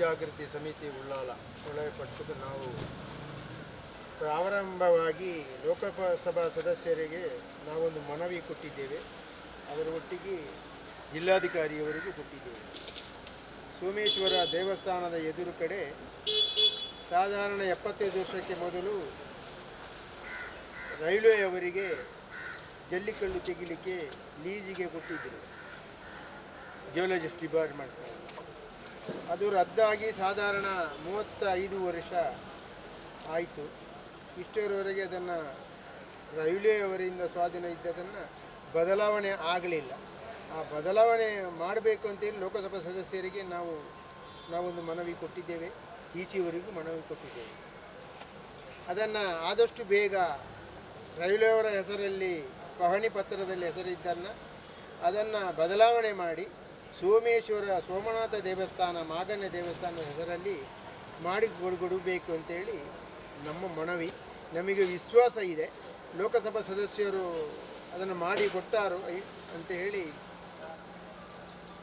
ಜಾಗೃತಿ ಸಮಿತಿ ಉಳ್ಳಾಲ ಕೊಳವೆ ಪಕ್ಷದ ನಾವು ಪ್ರಾರಂಭವಾಗಿ ಲೋಕಸಭಾ ಸದಸ್ಯರಿಗೆ ನಾವೊಂದು ಮನವಿ ಕೊಟ್ಟಿದ್ದೇವೆ. ಅದರ ಒಟ್ಟಿಗೆ ಜಿಲ್ಲಾಧಿಕಾರಿಯವರಿಗೂ ಕೊಟ್ಟಿದ್ದೇವೆ. ಸೋಮೇಶ್ವರ ದೇವಸ್ಥಾನದ ಎದುರು ಕಡೆ ಸಾಧಾರಣ ಎಪ್ಪತ್ತೈದು ವರ್ಷಕ್ಕೆ ಮೊದಲು ರೈಲ್ವೆ ಅವರಿಗೆ ಜಲ್ಲಿಕಲ್ಲು ತೆಗಿಲಿಕ್ಕೆ ಲೀಜಿಗೆ ಕೊಟ್ಟಿದ್ದರು ಜಿಯೋಲಜಿಸ್ಟ್ ಡಿಪಾರ್ಟ್ಮೆಂಟ್. ಅದು ರದ್ದಾಗಿ ಸಾಧಾರಣ ಮೂವತ್ತ ಐದು ವರ್ಷ ಆಯಿತು. ಇಷ್ಟರವರೆಗೆ ಅದನ್ನು ರೈಲ್ವೆಯವರಿಂದ ಸ್ವಾಧೀನ ಇದ್ದದನ್ನು ಬದಲಾವಣೆ ಆಗಲಿಲ್ಲ. ಆ ಬದಲಾವಣೆ ಮಾಡಬೇಕು ಅಂತೇಳಿ ಲೋಕಸಭಾ ಸದಸ್ಯರಿಗೆ ನಾವು, ನಾವೊಂದು ಮನವಿ ಕೊಟ್ಟಿದ್ದೇವೆ. ಡಿ ಸಿಯವರಿಗೂ ಮನವಿ ಕೊಟ್ಟಿದ್ದೇವೆ. ಅದನ್ನು ಆದಷ್ಟು ಬೇಗ ರೈಲ್ವೆಯವರ ಹೆಸರಲ್ಲಿ ಪಹಣಿ ಪತ್ರದಲ್ಲಿ ಹೆಸರಿದ್ದನ್ನು, ಅದನ್ನು ಬದಲಾವಣೆ ಮಾಡಿ ಸೋಮೇಶ್ವರ ಸೋಮನಾಥ ದೇವಸ್ಥಾನ ಮಾಗನ್ಯ ದೇವಸ್ಥಾನದ ಹೆಸರಲ್ಲಿ ಮಾಡಿ ಕೊಡಬೇಕು ಅಂತೇಳಿ ನಮ್ಮ ಮನವಿ. ನಮಗೆ ವಿಶ್ವಾಸ ಇದೆ. ಲೋಕಸಭಾ ಸದಸ್ಯರು ಅದನ್ನು ಮಾಡಿ ಕೊಟ್ಟಾರು ಅಂತ ಹೇಳಿ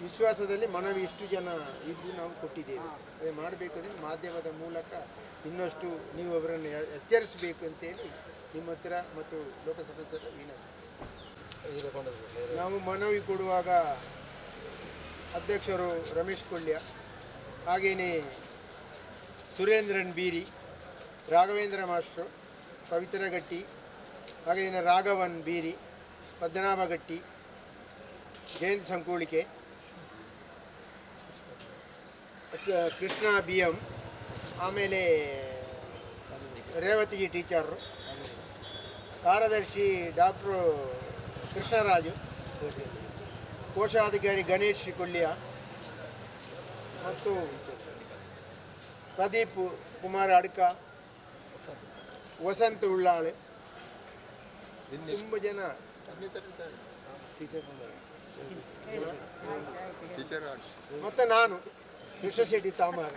ವಿಶ್ವಾಸದಲ್ಲಿ ಮನವಿ ಇಷ್ಟು ಜನ ಇದ್ದು ನಾವು ಕೊಟ್ಟಿದ್ದೇವೆ. ಅದೇ ಮಾಡಬೇಕಾದ್ರೆ ಮಾಧ್ಯಮದ ಮೂಲಕ ಇನ್ನಷ್ಟು ನೀವು ಅವರನ್ನು ಎಚ್ಚರಿಸಬೇಕು ಅಂತೇಳಿ ನಿಮ್ಮ ಹತ್ರ ಮತ್ತು ಲೋಕಸಭಾ ಸದಸ್ಯರ ವಿನಂತಿ. ನಾವು ಮನವಿ ಕೊಡುವಾಗ ಅಧ್ಯಕ್ಷರು ರಮೇಶ್ ಕೊಳ್ಳ್ಯ ಹಾಗೆಯೇ ಸುರೇಂದ್ರನ್ ಬೀರಿ, ರಾಘವೇಂದ್ರ ಮಾಸ್ಟ್ರು, ಪವಿತ್ರ ಗಟ್ಟಿ ಹಾಗೆಯೇ ರಾಘವನ್ ಬೀರಿ, ಪದ್ಮನಾಭ ಗಟ್ಟಿ, ಜಯಂತ್ ಸಂಕೂಳಿಕೆ ಕೃಷ್ಣ ಬಿ ಎಂ ಆಮೇಲೆ ರೇವತಿಜಿ ಟೀಚರು ಕಾರ್ಯದರ್ಶಿ ಡಾಕ್ಟ್ರು ಕೃಷ್ಣರಾಜು. ಕೋಶಾಧಿಕಾರಿ ಗಣೇಶ್ ಕೊಳ್ಳಿಯ ಮತ್ತು ಪ್ರದೀಪ್ ಕುಮಾರ್ ಅಡ್ಕ ವಸಂತ್ ಉಳ್ಳಾಳೆ. ತುಂಬ ಜನ ಮತ್ತು ನಾನು ಕೃಷ್ಣ ಶೆಟ್ಟಿ ತಾಮಾರ್.